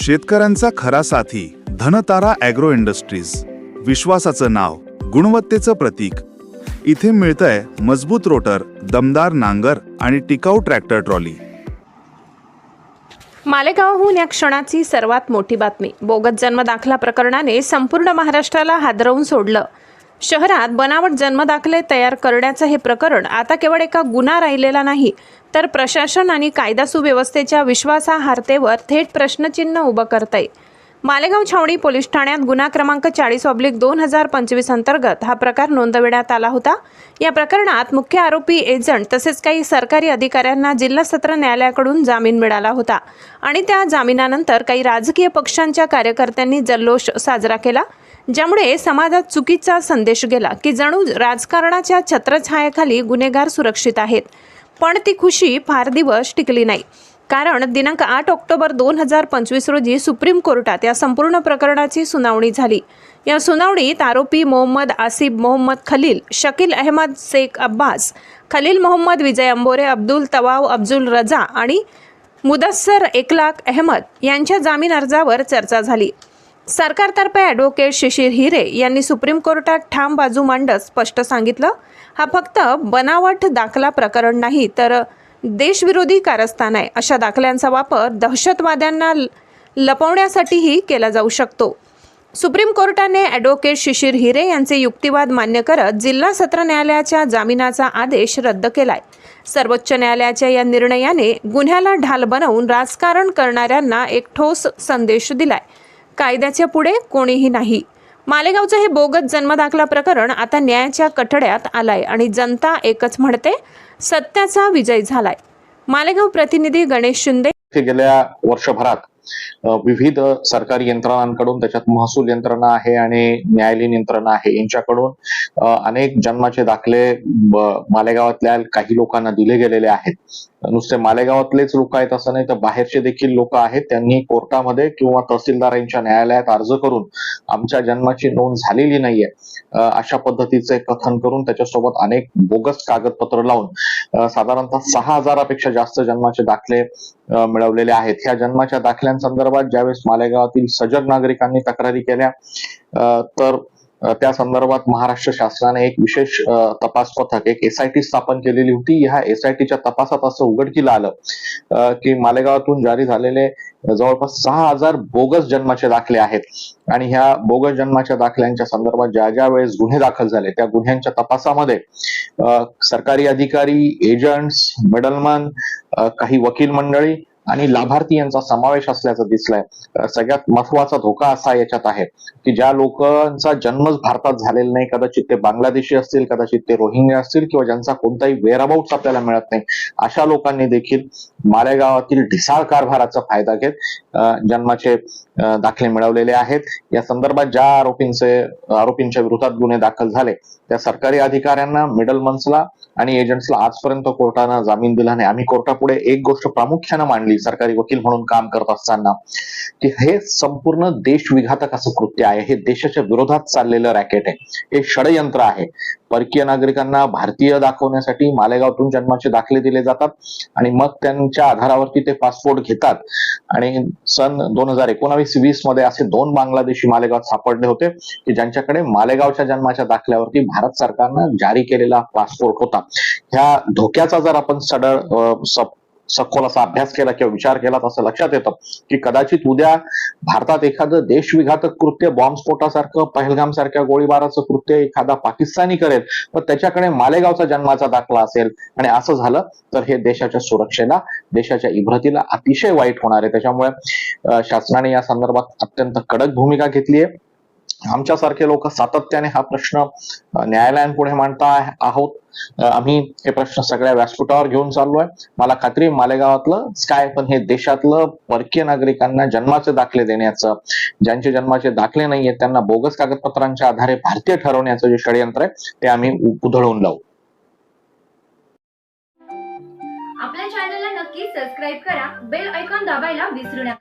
शेतकऱ्यांचा खरा साथी धनतारा ॲग्रो इंडस्ट्रीज. विश्वासाचं नाव गुणवत्तेचं प्रतीक. इथे मिळतंय मजबूत रोटर दमदार नांगर आणि टिकाऊ ट्रॅक्टर ट्रॉली. मालेगावहून या क्षणाची सर्वात मोठी बातमी. बोगस जन्मदाखला प्रकरणाने संपूर्ण महाराष्ट्राला हादरवून सोडलं. शहरात बनावट जन्मदाखले तयार करण्याचं हे प्रकरण आता केवळ एका गुन्हा राहिलेला नाही तर प्रशासन आणि कायदा सुव्यवस्थेच्या विश्वासार्हतेवर थेट प्रश्नचिन्ह उभं करतंय. मालेगाव छावणी पोलीस ठाण्यात गुन्हा क्रमांक चाळीस ऑब्लिक दोन हजार पंचवीस अंतर्गत हा प्रकार नोंदविण्यात आला होता. या प्रकरणात मुख्य आरोपी एजंट तसेच काही सरकारी अधिकाऱ्यांना जिल्हा सत्र न्यायालयाकडून जामीन मिळाला होता आणि त्या जामिनानंतर काही राजकीय पक्षांच्या कार्यकर्त्यांनी जल्लोष साजरा केला ज्यामुळे समाजात चुकीचा संदेश गेला की जणू राजकारणाच्या छत्रछायाखाली गुन्हेगार सुरक्षित आहेत. पण ती खुशी फार दिवस टिकली नाही. कारण दिनांक आठ ऑक्टोबर दोन हजार पंचवीस रोजी सुप्रीम कोर्टात या संपूर्ण प्रकरणाची सुनावणी झाली. या सुनावणीत आरोपी मोहम्मद आसिफ मोहम्मद खलील शकील अहमद शेख अब्बास खलील मोहम्मद विजय अंबोरे अब्दुल तवाव अब्दुल रजा आणि मुदस्सर एकलाख अहमद यांच्या जामीन अर्जावर चर्चा झाली. सरकारतर्फे ॲडव्होकेट शिशिर हिरे यांनी सुप्रीम कोर्टात ठाम बाजू मांडत स्पष्ट सांगितलं हा फक्त बनावट दाखला प्रकरण नाही तर देशविरोधी कारस्थान आहे. अशा दाखल्यांचा वापर दहशतवाद्यांना ल- लपवण्यासाठीही केला जाऊ शकतो. सुप्रीम कोर्टाने ॲडव्होकेट शिशिर हिरे यांचे युक्तिवाद मान्य करत जिल्हा सत्र न्यायालयाच्या जामिनाचा आदेश रद्द केलाय. सर्वोच्च न्यायालयाच्या या निर्णयाने गुन्ह्याला ढाल बनवून राजकारण करणाऱ्यांना एक ठोस संदेश दिलाय. कायद्याच्या पुढे कोणीही नाही. मालेगावचं हे बोगस जन्मदाखला प्रकरण आता न्यायाच्या कठड्यात आलाय आणि जनता एकच म्हणते सत्याचा विजय झालाय. मालेगाव प्रतिनिधी गणेश शिंदे. गेल्या वर्षभरात विविध सरकारी यंत्रणांकडून त्याच्यात महसूल यंत्रणा आहे आणि न्यायालयीन यंत्रणा आहे यांच्याकडून अनेक जन्माचे दाखले मालेगावातल्या काही लोकांना दिले गेलेले आहेत. नुसते मालेगावातलेच लोक आहेत असं नाही तर बाहेरचे देखील लोक आहेत. त्यांनी कोर्टामध्ये किंवा तहसीलदारांच्या न्यायालयात अर्ज करून आमच्या जन्माची नोंद झालेली नाहीये. अशा पद्धतीचे कथन करून त्याच्यासोबत अनेक बोगस कागदपत्र लावून साधारणतः सहा हजारापेक्षा जास्त जन्माचे दाखले मिळवलेले आहेत. ह्या जन्माच्या दाखल्यांसंदर्भात ज्यावेळेस मालेगावातील सजग नागरिकांनी तक्रारी केल्या तर त्या संदर्भात महाराष्ट्र शासनाने एक विशेष तपास पथक एक एसआयटी स्थापन केलेली होती. ह्या एसआयटीच्या तपासात असं उघडकीला आलं की मालेगावातून जारी झालेले जवळपास सहा हजार बोगस जन्माचे दाखले आहेत. आणि ह्या बोगस जन्माच्या दाखल्यांच्या संदर्भात ज्या ज्या वेळेस गुन्हे दाखल झाले त्या गुन्ह्यांच्या तपासामध्ये सरकारी अधिकारी एजंट्स मिडलमन काही वकील मंडळी आणि लाभार्थी यांचा समावेश असल्याचं दिसलंय. सगळ्यात महत्त्वाचा धोका असा याच्यात आहे की ज्या लोकांचा जन्मच भारतात झालेला नाही कदाचित ते बांगलादेशी असतील कदाचित ते रोहिंग्या असतील किंवा ज्यांचा कोणताही वेअरअबाउट आपल्याला मिळत नाही अशा लोकांनी देखील मालेगावातील ढिसाळ कारभाराचा फायदा घेत जन्माचे दाखले मिळवलेले आहेत. या संदर्भात ज्या आरोपींचे आरोपींच्या विरोधात गुन्हे दाखल झाले त्या सरकारी अधिकाऱ्यांना मिडलमन्सला आणि एजंट्सला आजपर्यंत कोर्टानं जामीन दिला नाही. आम्ही कोर्टापुढे एक गोष्ट प्रामुख्यानं मांडली सरकारी वकील म्हणून काम करत असताना की हे संपूर्ण देशविघातक असं कृत्य आहे. हे देशाच्या विरोधात चाललेलं रॅकेट आहे. हे षडयंत्र आहे. परकीय नागरिकांना भारतीय दाखवण्यासाठी मालेगावतून जन्माचे दाखले दिले जातात आणि मग त्यांच्या आधारावरती ते पासपोर्ट घेतात. आणि सन दोन हजार एकोणावीस वीसमध्ये असे दोन बांगलादेशी मालेगावात सापडले होते की ज्यांच्याकडे मालेगावच्या जन्माच्या दाखल्यावरती भारत सरकारनं जारी केलेला पासपोर्ट होता. ह्या धोक्याचा जर आपण सडळ सखोल असा अभ्यास केला किंवा विचार केला तसं असं लक्षात येतं की कदाचित उद्या भारतात एखादं देशविघातक कृत्य बॉम्बस्फोटासारखं पहलगाम सारख्या गोळीबाराचं कृत्य एखादा पाकिस्तानी करेल पण त्याच्याकडे मालेगावचा जन्माचा दाखला असेल. आणि असं झालं तर हे देशाच्या सुरक्षेला देशाच्या इब्रतीला अतिशय वाईट होणार आहे. त्याच्यामुळे शासनाने या संदर्भात अत्यंत कडक भूमिका घेतली आहे. आमच्यासारखे लोक सातत्याने हा प्रश्न न्यायालयांपुढे मांडता आहोत. आम्ही हे प्रश्न सगळ्या व्यासपीठावर घेऊन चाललोय मला खात्री मालेगावातलं काय पण हे देशातलं परकीय नागरिकांना जन्माचे दाखले देण्याचं ज्यांचे जन्माचे दाखले नाहीये त्यांना बोगस कागदपत्रांच्या आधारे भारतीय ठरवण्याचं जे षडयंत्र आहे ते आम्ही उधळून लावू. आपल्या चॅनलला नक्की सबस्क्राईब करा बेल ऐकॉन दाबायला विसरू नका.